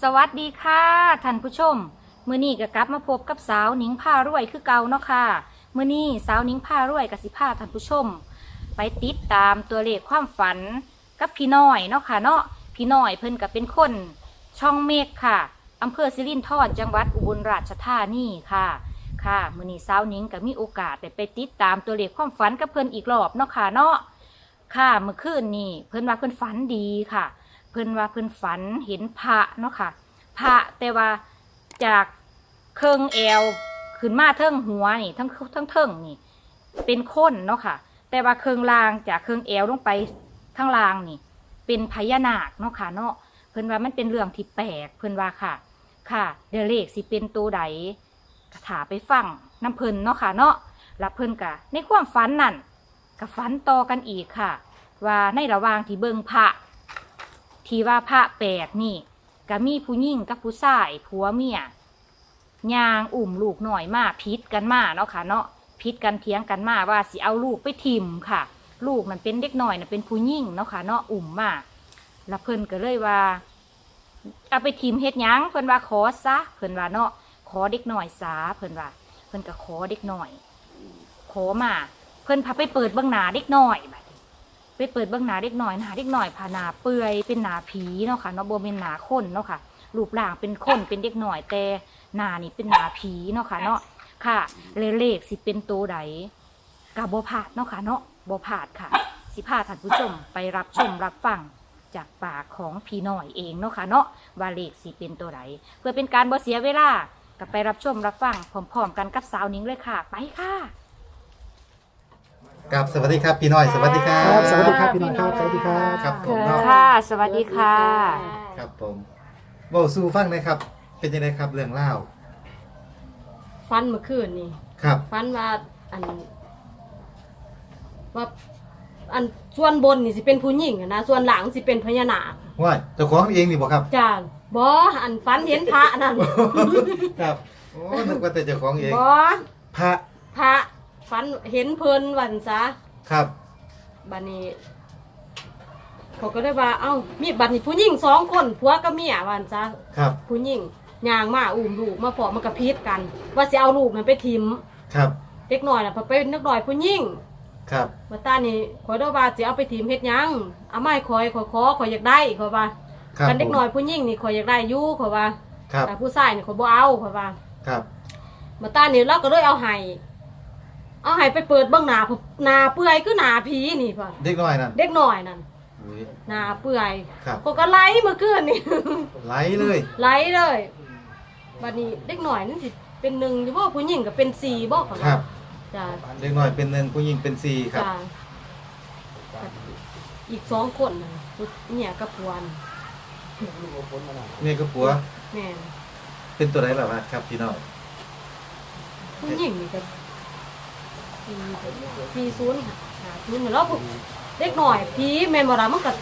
สวัสดีค่ะท่านผู้ชมมื้อนี้ก็กลับมาพบกับสาวนิงผ้ารวยคือเก่าเนาะค่ะมื้อนี้สาวนิงผ้ารวยกับสิพาท่านผู้ชม ไปติดตามตัวเลขความฝันกับพี่น้อยเนาะค่ะเนาะพี่น้อยเพิ่นก็เป็นคนช่องเมฆค่ะอำเภอสิรินธรจังหวัดอุบลราชธานีค่ะ ค่ะมื้อนี้สาวนิงก็มีโอกาสได้ไปติดตามตัวเลขความฝันกับเพิ่นอีกรอบเนาะค่ะเนาะค่ะเมื่อคืนนี่เพิ่นว่าเพิ่นฝันดีค่ะ เพิ่นว่าเพิ่นฝันเห็นพระเนาะค่ะ พระแต่ว่าจากเครื่องแอวขึ้นมาเทิงหัวนี่ทั้งทั้งเทิงนี่ เป็นคนเนาะค่ะ แต่ว่าเครื่องรางจากเครื่องแอวลงไปทั้งรางนี่ เป็นพญานาคเนาะค่ะเนาะเพิ่นว่ามันเป็นเรื่องที่แปลกเพิ่นว่าค่ะ ค่ะเดเลขสิเป็นตัวใดกระถาไปฟังน้ำเพิ่นเนาะค่ะเนาะแล้วเพิ่นกะในความฝันนั่นกับฝันต่อกันอีกค่ะ ว่าในระหว่างที่เบิ่งพระ ที่ว่าพระแปลกนี่ก็มีผู้หญิงกับผู้ชายผัวเมียยางอุ่มลูกหน่อยมาพิษกันมาเนาะค่ะเนาะพิษกันเถียงกันมาว่าสิเอาลูกไปทิมค่ะ ลูกมันเป็นเด็กหน่อยน่ะเป็นผู้หญิงเนาะค่ะเนาะอุ่มมาแล้วเพิ่นก็เลยว่า เอาไปทิมเฮ็ดยังเพิ่นว่าขอซะเพิ่นว่าเนาะขอเด็กหน่อยซาเพิ่นว่า เพิ่นก็ขอเด็กหน่อย ขอมา เพิ่นพาไปเปิดเบื้องหน้าเด็กหน่อย ไปเปิดเบื้องหน้าเด็กหน่อยหน้าเด็กหน่อยผ่าหนาเปื่อยเป็นหนาผีเนาะค่ะเนาะบ่เป็นหนาคนเนาะค่ะรูปร่างเป็นคนเป็นเด็กหน่อยแต่หน้านี่เป็นหนาผีเนาะค่ะเนาะค่ะเลเลขสิเป็นตัวใดกับบ่พลาดเนาะค่ะเนาะบ่พลาดค่ะ สิพาท่านผู้ชมไปรับชมรับฟังจากปากของพี่น้อยเองเนาะค่ะเนาะว่าเลขสิเป็นตัวใดเพื่อเป็นการบ่เสียเวลาก็ไปรับชมรับฟังพร้อมๆกันกับสาวนิ้งเลยค่ะ ไปค่ะ กับสวัสดีครับพี่น้อยสวัสดีครัครับ บสวัสดีครับพี่น้องครับ สวัสดีครับ ครับผมเนาะค่ะ สวัสดีค่ะ ครับผมเว่าสู้ฟังหนะครับ เป็นยังไงครับเรื่องเล่าวฟันเมื่อคืนนี่ครับ ฟันว่าอันว่าอันส่วนบนนี่สิเป็นผู้หญิงอะนะส่วนหลังสิเป็นพญานาคว่าเจ้าของเองนี่บอกครับจ้าบออันฟันเห็นพระนั่นครับโอ้นึกว่าแต่เจ้าของเองบอพระพระ ฟันเห็นเพลินวันซะครับ บัดนี้เขาก็ได้ว่า เอ้า มีบัดนี้ผู้หญิงสองคนผัวกับเมียวันซะครับ ผู้หญิงย่างมาอุ้มลูกมาพอมันกระพิดกัน ว่าสิเอาลูกนั้นไปทิมครับ เด็กหน่อยน่ะพอไปนึกหน่อยผู้หญิงครับมาตานี่ขอยดอกว่าสิเอาไปทีมเฮ็ดหยังเอาไม้คอยขอยขอขอยอยากได้ขอยว่าครับกันเด็กน้อยผู้หญิงนี่ขอยอยากได้อยู่ขอยว่า ครับ แต่ผู้ชายนี่ขอยบ่เอาขอยว่า ครับ มาตานี่เราก็เลยเอาให้ เอาให้ไปเปิดเบิ่งหน้าผู้หน้าเปื่อยคือหน้าผีนี่พ่อเด็กน้อยนั่นเด็กน้อยนั่นอุ้ยหน้าเปื่อยครับ ก็ก็ไล่เมื่อคืนนี่ ไหลเลยไล่เลยบัดนี้เด็กน้อยนั่นสิเป็นหนึ่งอยู่บ่ผู้หญิงก็เป็นสี่บ่ขอยครัว่าบจ้าเด็กน้อยเป็นหนึ่งผู้หญิงเป็นสี่ครับ จ้าอีกสองคนน่ะเนี่ยกับพวนนี่ก็ผัวแม่นเป็นตัวไหนล่ะวะครับพี่น้อยผู้หญิงนี่ก็ สี่สี่ศูนย์หาศูนย์แล้วพวกเด็กหน่อยผีแม่นบ่ล่ะมันก็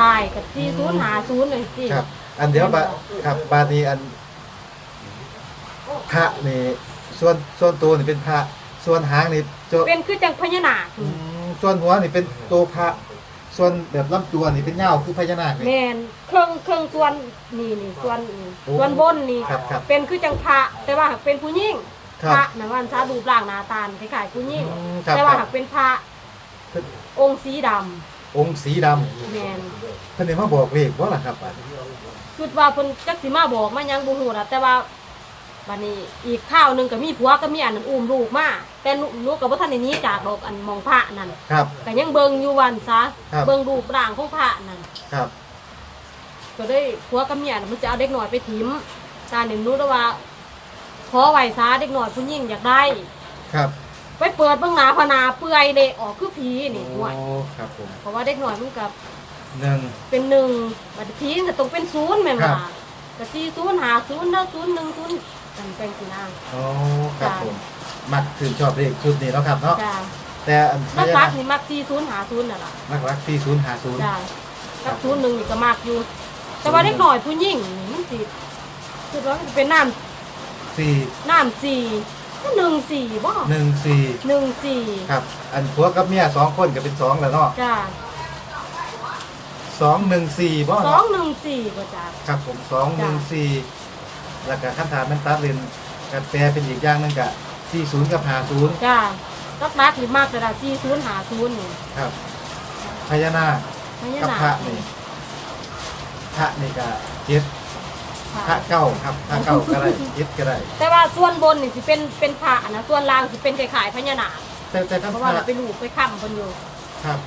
ตายกับสี่ศูนย์หาศูนย์เลยที่ครับ อันเดียวบะครับบาดนีอัน พระนี่ส่วนส่วนตัวนี่เป็นพระ ส่วนหางนี่โจเป็นคือจังพญานาคอืมส่วนหัวนี่เป็นตัวพระ ส่วนแบบลำตัวนี่เป็นเหย้าคือพญานาคนี่แม่นเครื่องเครื่องส่วนนี่นี่ส่วนนี่โอ้ส่วนบนนี่ครับครับ เป็นคือจังพระแต่ว่าหากเป็นผู้หญิง ครัพบระนะวันซาดูปร่างหน้าตาลคล้ายๆผู้หญิงอืมครับแต่ว่าครัหาบกเป็นพระองค์สีดำองค์สีดำแม่นเพิ่นได้มาบอกเลขว่าล่ะครับบาดนี้คิดว่าเพิ่นจักสิมาบอกมายังบ่ฮู้ล่ะแต่ว่าบัดนี้อีกข้าวหนึงก็มีผัวก็มีอันนั้นอุ้มลูกมาแต่หนูหนูก็บ่ทันได้หนี้จากดอกอันหมองพระนั่น ครับ ก็ยังเบิ่งอยู่วันซะครับ เบิ่งรูปร่างของพระนั่นครับก็ได้ผัวกับเมียน่ะมันจะเอาเด็กน้อยไปถิมตาเนี่ยหนูได้ว่าข อไหวซาเด็กน้อยผู้หญิงอยากได้ ครับไปเปิดเบิ่งหน้าพนาเปื่อยเละออกคือผีนี่ห่วย โอ้ครับผมเพราะว่าเด็กน้อยมันก็หนึ่ง เป็นหนึ่งบัดผีก็ต้องเป็นศูนย์แม่นครัว่าบก็สี่ศูนย์หาศูนย์เด้อศูนย์หนึ่งศูนย์จังเป็นสินะโอ้ครับจ้ะ ผมมักถึงชอบเลขชุดนี้เนาะครับเนาะจ้าแต่อันพมักญารันากคนี่มักสี่ศูนย์หาศูนย์น่ะล่ะมักรักที่ศูนย์หาศูนย์ จ้ากับศูนย์หนึ่งนี่ก็มักอยู่ แต่ว่าเด็กน้อยผู้หญิงนี่มันสิคือว่ามันสิเป็นน้ำ สี่น้ำสี่ก็หนึ่งสี่บ่หนึ่งสี่หนึ่งสี่ครับ อันผัวกับเมียสองคนก็เป็นสองแล้วเนาะจ้าสองหนึ่งสี่บ่สองหนึ่งสี่ก็จ้าครับผมสองหนึ่งสี่แล้วก็ขั้นฐานมันตัดเลนกันแปลเป็นอีกอย่างหนึงกะที่ศูนย์กับหาศูนย์จ้าตักรักที่มากกระดาษสี่ศูนย์หาศูนย์นี่ครับพญานาคพญากับนาพระคนี่พระนี่ก็เจ็ด พระเก้าครับพระเก้าก็ได้เจ็ดก็ได้ แต่ว่าส่วนบนนี่สิเป็นเป็นพระนะส่วนล่างสิเป็นคล้ายๆพญานาคแต่แต่ขั้นเพราะพว่าระเราไปลูกไปค้ำคนอยู่ครับ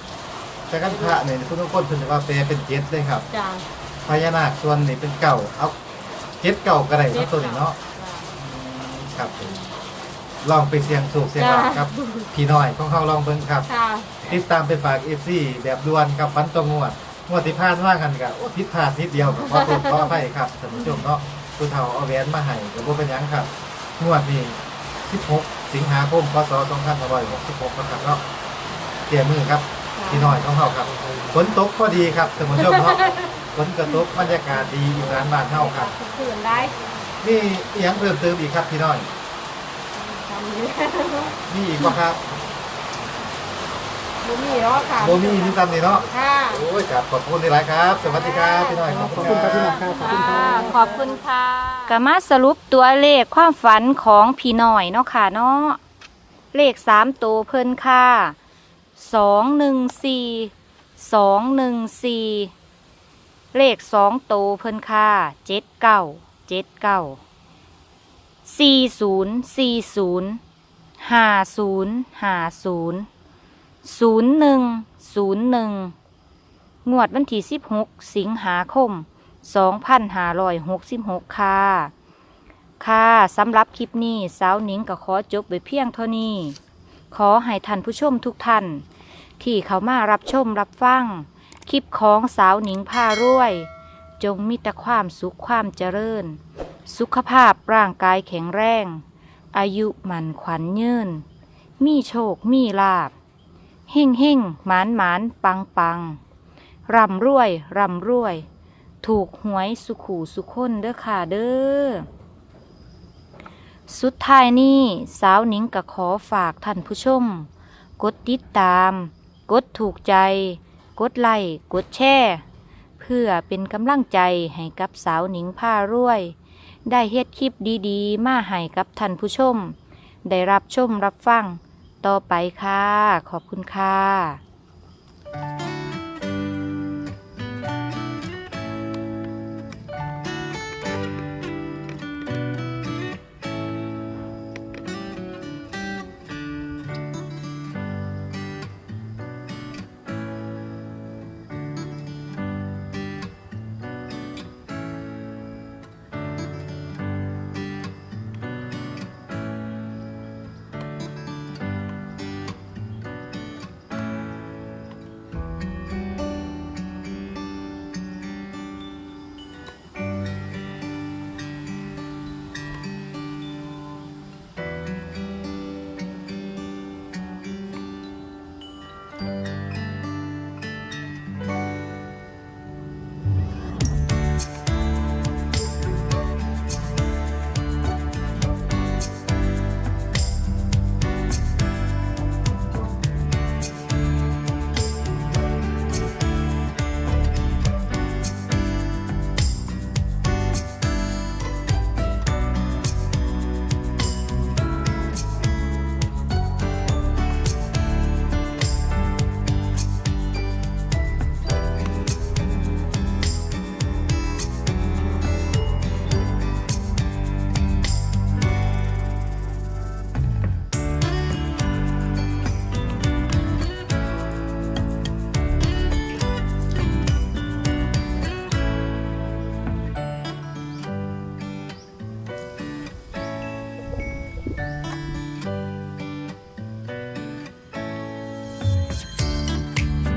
แต่ขั้นพระนี่ทุกคนเพิ่นจะว่าแปลเป็นเจ็ดเลยครับจ้าพญานาคส่วนนี่เป็นเก่าเอาเจ็ดเก่าก็ได้เจ็เนาะดตัวนี้เนาะจ้าครับผมลองไปเสียงสูกเสียงหลักครับ พี่น้อยของเขาลองเบิ่งครับ ค่ะติดตามไปฝากเอฟซีแบบด่วนกับฟันตรงงวด งวดที่ผ่านว่ากันกับโอ้ผิดพลาดนิดเดียวกับขอโทษขออภัยครับท่านผู้ชมเนาะผู้เฒ่าเอาแหวนมาให้ก็บ่เป็นหยังครับงวดนี้16สิงหาคมพศ2566นะครับเนาะเกี่ยมือครับพี่น้อยของเขาครับฝนตกพอดีครับท่านผู้ชมเนาะฝนกระตกบรรยากาศดีอีสานบ้านเฮาครับคืนได้นี่อีหยังเพิ่มเติมอีกครับพี่น้อยทำนี้มีอีกบ่ครับบ่มีแล้วค่ะบ่มีมีตามนี่เนาะค่ะโอ้ ยครับขอบคุณหลายๆครับ สวัสดีครับพี่น้อยขอบขคุอบณคุณคครับพี่หรัน่อบยครับขอบคุณคค่ะรับ ขอบคุณค่ะกมาสรุปตัวเลขความฝันของพี่หน่อยเนาะค่ะเนาะเลขสามตัวเพิ่นค่ะสองหนึ่งสี่สองหนึ่งสี่เลขสองตัวเพิ่นค่ะเจ็ดเก้าเจ็ดเก้าสี่ศูนย์สี่ศูนย์ห้าศูนย์ห้าศูนย์ศูนย์หนึ่งศูนย์หนึ่ง งวดวันที่สิบหกสิงหาคม 2,566 ค่ะ ค่ะสำหรับคลิปนี้สาวหนิงก็ขอจบไปเพียงเท่านี้ ขอให้ท่านผู้ชมทุกท่าน ที่เขามารับชมรับฟัง คลิปของสาวหนิงผ้ารวย จงมีแต่ความสุขความเจริญ สุขภาพร่างกายแข็งแรง อายุมันขวัญยืน มีโชคมีลาบเฮ่งเฮ่งหมานหมานปังปัง ร่ำรวยร่ำรวย ถูกหวยสุขูสุคนเด้อค่ะเด้อสุดท้ายนี้สาวหนิงก็ขอฝากท่านผู้ชม กดติดตาม กดถูกใจ กดไลค์กดแชร์เพื่อเป็นกำลังใจให้กับสาวหนิงผ้ารวย ได้เฮ็ดคลิปดีๆ มาให้กับท่านผู้ชม ได้รับชมรับฟัง ต่อไปค่ะ ขอบคุณค่ะ